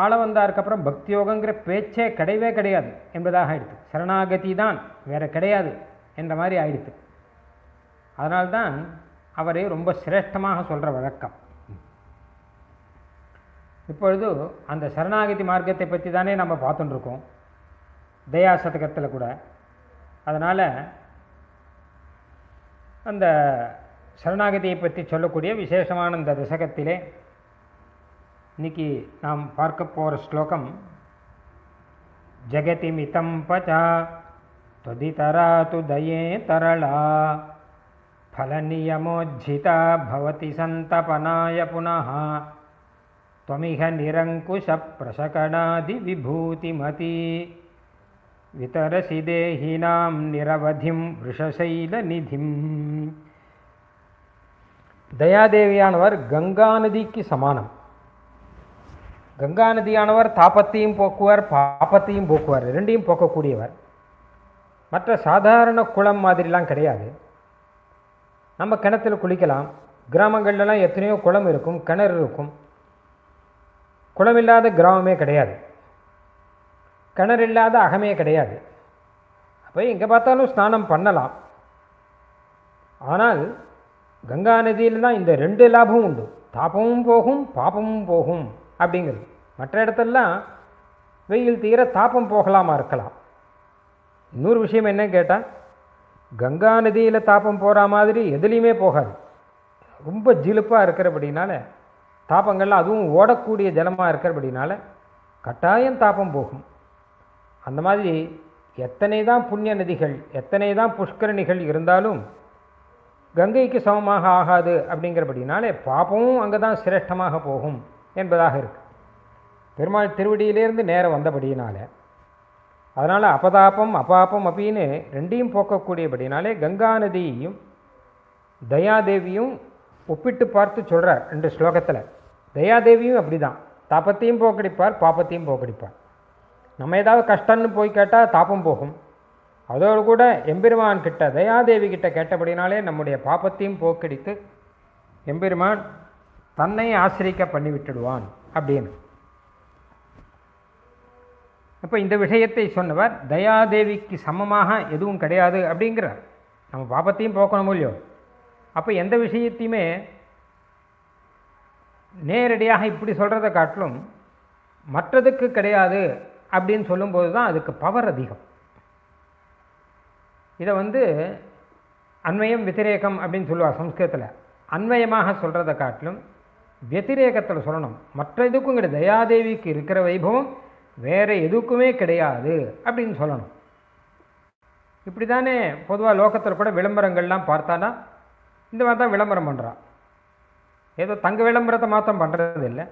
ஆள வந்தாருக்கப்புறம் பக்தி யோகங்கிற பேச்சே கிடையவே கிடையாது என்பதாக ஆயிடுத்து சரணாகதி தான் வேற கிடையாது என்ற மாதிரி ஆயிடுத்து அதனால்தான் அவரை ரொம்ப சிரேஷ்டமாக சொல்கிற வழக்கம். இப்பொழுது அந்த சரணாகதி மார்க்கத்தை பற்றி தானே நம்ம பார்த்துட்டுருக்கோம் தயா சதகத்தில் கூட. அதனால் அந்த சரணாகதியை பற்றி சொல்லக்கூடிய விசேஷமான இந்த தசகத்திலே இன்னைக்கு நாம் பார்க்க போகிற ஸ்லோகம் ஜெகதி மிதம் பச்சா त्वदितरा तु दये तरला फलनियमोज्झिता भवति सन्तपनाय पुनः त्वमिह निरङ्कुशप्रशकणादिविभूतिमती वितरसि देहिनां निरवधिं वृषशैलनिधिम् தயாதேவியானவர் கங்கா நதிக்கு சமானம் கங்கா நதியானவர் தாபத்தையும் போக்குவார் பாபத்தையும் போக்குவார். ரெண்டையும் போக்கக்கூடியவர். மற்ற சாதாரண குளம் மாதிரிலாம் கிடையாது. நம்ம கிணத்துல குளிக்கலாம். கிராமங்கள்லாம் எத்தனையோ குளம் இருக்கும் கிணறு இருக்கும். குளம் இல்லாத கிராமமே கிடையாது. கிணறு இல்லாத அகமே கிடையாது. அப்போ எங்கே பார்த்தாலும் ஸ்நானம் பண்ணலாம். ஆனால் கங்கா நதியில் தான் இந்த ரெண்டு லாபமும் உண்டு. தாபமும் போகும் பாபமும் போகும் அப்படிங்கிறது. மற்ற இடத்தெல்லாம் வெயில் தீர தாபம் போகலாமா இருக்கலாம். இன்னொரு விஷயம் என்ன கேட்டால் கங்கா நதியில் தாப்பம் போகிற மாதிரி எதுலேயுமே போகாது. ரொம்ப ஜிலுப்பாக இருக்கிறபடினால தாப்பங்கள்லாம் அதுவும் ஓடக்கூடிய ஜலமாக இருக்கிறபடினால கட்டாயம் தாப்பம் போகும். அந்த மாதிரி எத்தனை தான் புண்ணிய நதிகள் எத்தனை தான் புஷ்கரணிகள் இருந்தாலும் கங்கைக்கு சமமாக ஆகாது அப்படிங்கிறபடினாலே பாப்பமும் அங்கே தான் சிரேஷ்டமாக போகும் என்பதாக இருக்குது பெருமாள் திருவடியிலேருந்து நேரம் வந்தபடியினால அதனால் அபதாபம் அபாபம் அப்படின்னு ரெண்டையும் போக்கக்கூடியபடினாலே கங்கா நதியையும் தயாதேவியும் ஒப்பிட்டு பார்த்து சொல்கிறார் ரெண்டு ஸ்லோகத்தில். தயாதேவியும் அப்படி தான் தாபத்தையும் போக்கடிப்பார் பாப்பத்தையும் போக்கடிப்பார். நம்ம ஏதாவது கஷ்டம்னு போய் கேட்டால் தாபம் போகும். அதோடு கூட எம்பெருமான் கிட்ட தயாதேவி கிட்ட கேட்டபடினாலே நம்முடைய பாப்பத்தையும் போக்கடித்து எம்பெருமான் தன்னை ஆசிரிக்க பண்ணி விட்டுடுவான் அப்படின்னு. அப்போ இந்த விஷயத்தை சொன்னவர் தயாதேவிக்கு சமமாக எதுவும் கிடையாது அப்படிங்கிறார். நம்ம பாபத்தையும் போக்கணும் இல்லையோ? அப்போ எந்த விஷயத்தையுமே நேரடியாக இப்படி சொல்கிறத காட்டிலும் மற்றதுக்கு கிடையாது அப்படின்னு சொல்லும்போது தான் அதுக்கு பவர் அதிகம். இதை வந்து அண்மயம் வத்திரேகம் அப்படின்னு சொல்லுவார் சம்ஸ்கிருதத்தில். அன்மயமாக சொல்கிறத காட்டிலும் வத்திரேகத்தில் சொல்லணும். மற்ற இதுக்கும் கிடையாது. தயாதேவிக்கு இருக்கிற வைபவம் வேறு எதுக்குமே கிடையாது அப்படின்னு சொல்லணும். இப்படி தானே பொதுவாக லோகத்தில் கூட விளம்பரங்கள்லாம் பார்த்தானா? இந்த மாதிரி தான் விளம்பரம் பண்ணுறான் ஏதோ தங்க விளம்பரத்தை மாத்திரம் பண்ணுறது இல்லை.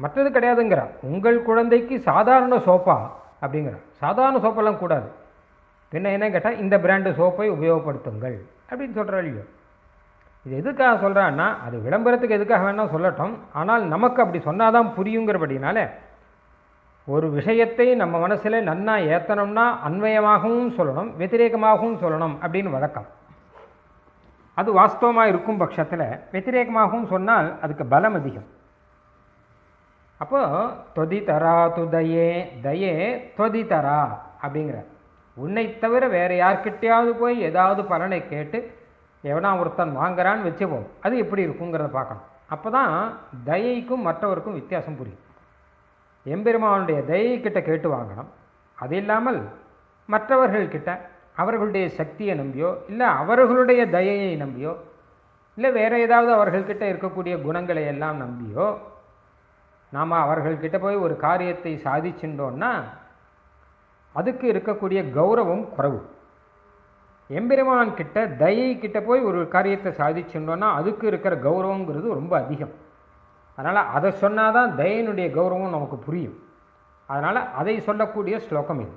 மற்றது கிடையாதுங்கிறான் உங்கள் குழந்தைக்கு சாதாரண சோப்பா அப்படிங்கிறான் சாதாரண சோப்பெல்லாம் கூடாது. பின்ன என்ன கேட்டால் இந்த பிராண்டு சோப்பை உபயோகப்படுத்துங்கள் அப்படின்னு சொல்கிறாள் இல்லையோ. இது எதுக்காக சொல்கிறான்னா அது விளம்பரத்துக்கு எதுக்காக வேணால் சொல்லட்டும். ஆனால் நமக்கு அப்படி சொன்னாதான் புரியுங்கிறபடினால ஒரு விஷயத்தை நம்ம மனசில் நன்னா ஏற்றணும்னா அன்வயமாகவும் சொல்லணும் வெத்திரேகமாகவும் சொல்லணும் அப்படின்னு வழக்கம். அது வாஸ்தவமாக இருக்கும் பட்சத்தில் வெத்திரேகமாகவும் சொன்னால் அதுக்கு பலம் அதிகம். அப்போ தொதிதரா துதையே தயே தொதி தரா அப்படிங்கிற உன்னை தவிர வேறு யார்கிட்டையாவது போய் ஏதாவது பலனை கேட்டு எவனா ஒருத்தன் வாங்குறான்னு வச்சுப்போம் அது எப்படி இருக்குங்கிறத பார்க்கணும். அப்போ தான் தயைக்கும் மற்றவருக்கும் வித்தியாசம் புரியும். எம்பெருமானுடைய தயைக்கிட்ட கேட்டு வாங்கணும். அது இல்லாமல் மற்றவர்கள்கிட்ட அவர்களுடைய சக்தியை நம்பியோ இல்லை அவர்களுடைய தயையை நம்பியோ இல்லை வேறு ஏதாவது அவர்கள்கிட்ட இருக்கக்கூடிய குணங்களை எல்லாம் நம்பியோ நாம் அவர்கள்கிட்ட போய் ஒரு காரியத்தை சாதிச்சுட்டோன்னா அதுக்கு இருக்கக்கூடிய கௌரவம் குறைவு. எம்பெருமான் கிட்ட தயை கிட்ட போய் ஒரு காரியத்தை சாதிச்சுட்டோன்னா அதுக்கு இருக்கிற கௌரவங்கிறது ரொம்ப அதிகம். அதனால் அதை சொன்னால் தான் தயனுடைய கௌரவம் நமக்கு புரியும். அதனால் அதை சொல்லக்கூடிய ஸ்லோகம் இது.